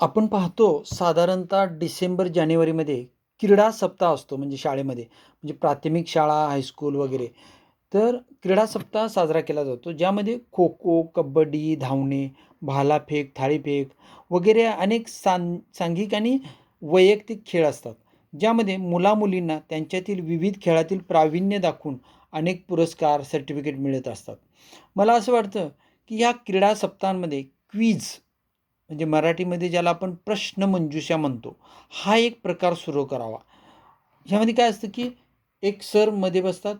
आपण पाहतो साधारणतः डिसेंबर जानेवारीमध्ये क्रीडा सप्ताह असतो म्हणजे शाळेमध्ये. म्हणजे प्राथमिक शाळा हायस्कूल वगैरे. तर क्रीडा सप्ताह साजरा केला जातो ज्यामध्ये खो खो कबड्डी धावणे भालाफेक थाळीफेक वगैरे अनेक सांग सांघिक आणि वैयक्तिक खेळ असतात. ज्यामध्ये मुलामुलींना त्यांच्यातील विविध खेळातील प्रावीण्य दाखवून अनेक पुरस्कार सर्टिफिकेट मिळत असतात. मला असं वाटतं की ह्या क्रीडा सप्ताहांमध्ये क्वीज म्हणजे मराठीमध्ये ज्याला आपण प्रश्नमंजुषा म्हणतो हा एक प्रकार सुरू करावा. ह्यामध्ये काय असतं की एक सरमध्ये बसतात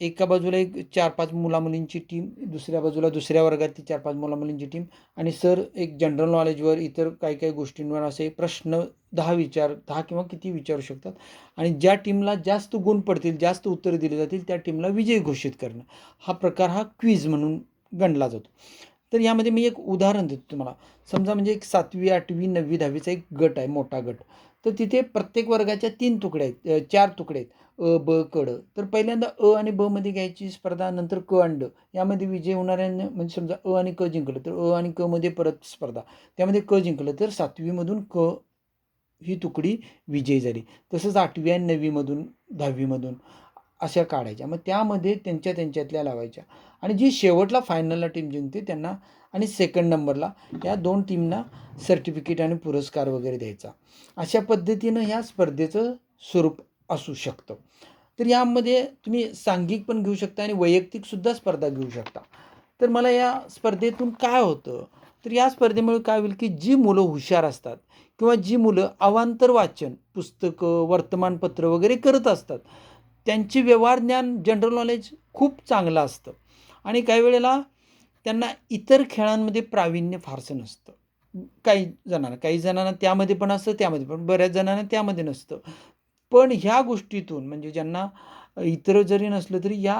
एका बाजूला एक चार पाच मुलामुलींची टीम दुसऱ्या बाजूला दुसऱ्या वर्गातली चार पाच मुलामुलींची टीम आणि सर एक जनरल नॉलेजवर इतर काही काही गोष्टींवर असे प्रश्न दहा विचार दहा किंवा किती विचारू शकतात आणि ज्या टीमला जास्त गुण पडतील जास्त उत्तरं दिली जातील त्या टीमला विजय घोषित करणं. हा प्रकार हा क्विज म्हणून गणला जातो. तर यामध्ये मी एक उदाहरण देतो तुम्हाला. समजा म्हणजे एक सातवी आठवी नववी दहावीचा एक गट आहे मोठा गट. तर तिथे प्रत्येक वर्गाच्या तीन तुकडे आहेत चार तुकडे आहेत. अ ब कड तर पहिल्यांदा अ आणि ब मध्ये घ्यायची स्पर्धा नंतर क आणि ड. यामध्ये विजय होणाऱ्यांना म्हणजे समजा अ आणि क जिंकलं तर अ आणि क मध्ये परत स्पर्धा. त्यामध्ये क जिंकलं तर सातवीमधून क ही तुकडी विजयी झाली. तसंच आठवी आणि नववीमधून दहावीमधून. अशा काढायच्या. मग त्यामध्ये त्यांच्या त्यांच्यातल्या लावायच्या. आणि जी शेवटला फायनलला टीम जिंकते त्यांना आणि सेकंड नंबरला या दोन टीमना सर्टिफिकेट आणि पुरस्कार वगैरे द्यायचा. अशा पद्धतीनं ह्या स्पर्धेचं स्वरूप असू शकतं. तर यामध्ये तुम्ही सांघिक पण घेऊ शकता आणि वैयक्तिकसुद्धा स्पर्धा घेऊ शकता. तर मला या स्पर्धेतून काय होतं? तर या स्पर्धेमुळे काय होईल की जी मुलं हुशार असतात किंवा जी मुलं अवांतर वाचन पुस्तकं वर्तमानपत्र वगैरे करत असतात त्यांचे व्यवहार ज्ञान जनरल नॉलेज खूप चांगलं असतं. आणि काही वेळेला त्यांना इतर खेळांमध्ये प्रावीण्य फारसं नसतं. काही जणांना काही जणांना त्यामध्ये पण असतं त्यामध्ये पण बऱ्याच जणांना त्यामध्ये नसतं. पण ह्या गोष्टीतून म्हणजे ज्यांना इतर जरी नसलं तरी या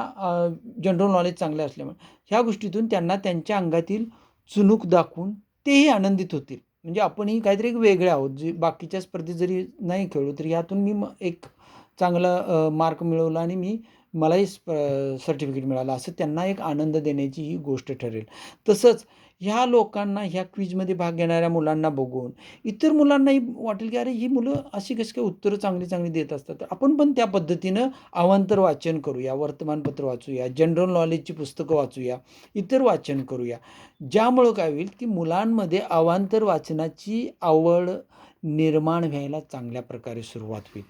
जनरल नॉलेज चांगलं असल्यामुळे ह्या गोष्टीतून त्यांना त्यांच्या अंगातील चुनूक दाखवून तेही आनंदित होतील. म्हणजे आपणही काहीतरी एक वेगळे आहोत. जे बाकीच्या स्पर्धेत जरी नाही खेळलो तरी यातून मी म एक चांगला मार्क मिळवला आणि मी मलाही स्प सर्टिफिकेट मिळालं. असं त्यांना एक आनंद देण्याची ही गोष्ट ठरेल. तसंच ह्या लोकांना ह्या क्विजमध्ये भाग घेणाऱ्या मुलांना बघून इतर मुलांनाही वाटेल की अरे ही मुलं अशी कशी काय उत्तरं चांगली चांगली देत असतात? तर आपण पण त्या पद्धतीनं अवांतर वाचन करूया वर्तमानपत्र वाचूया जनरल नॉलेजची पुस्तकं वाचूया इतर वाचन करूया. ज्यामुळं काय होईल की मुलांमध्ये अवांतर वाचनाची आवड निर्माण व्हायला चांगल्या प्रकारे सुरुवात होईल.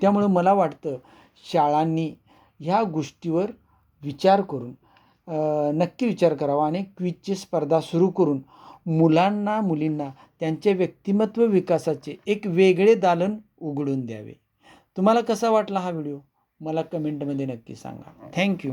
त्यामुळं मला वाटतं शाळांनी ह्या गोष्टीवर विचार करून नक्की विचार करावा आणि क्विजची स्पर्धा सुरू करून मुलांना मुलींना त्यांचे व्यक्तिमत्व विकासाचे एक वेगळे दालन उघडून द्यावे. तुम्हाला कसा वाटला हा व्हिडिओ? मला कमेंटमध्ये नक्की सांगा. थँक्यू.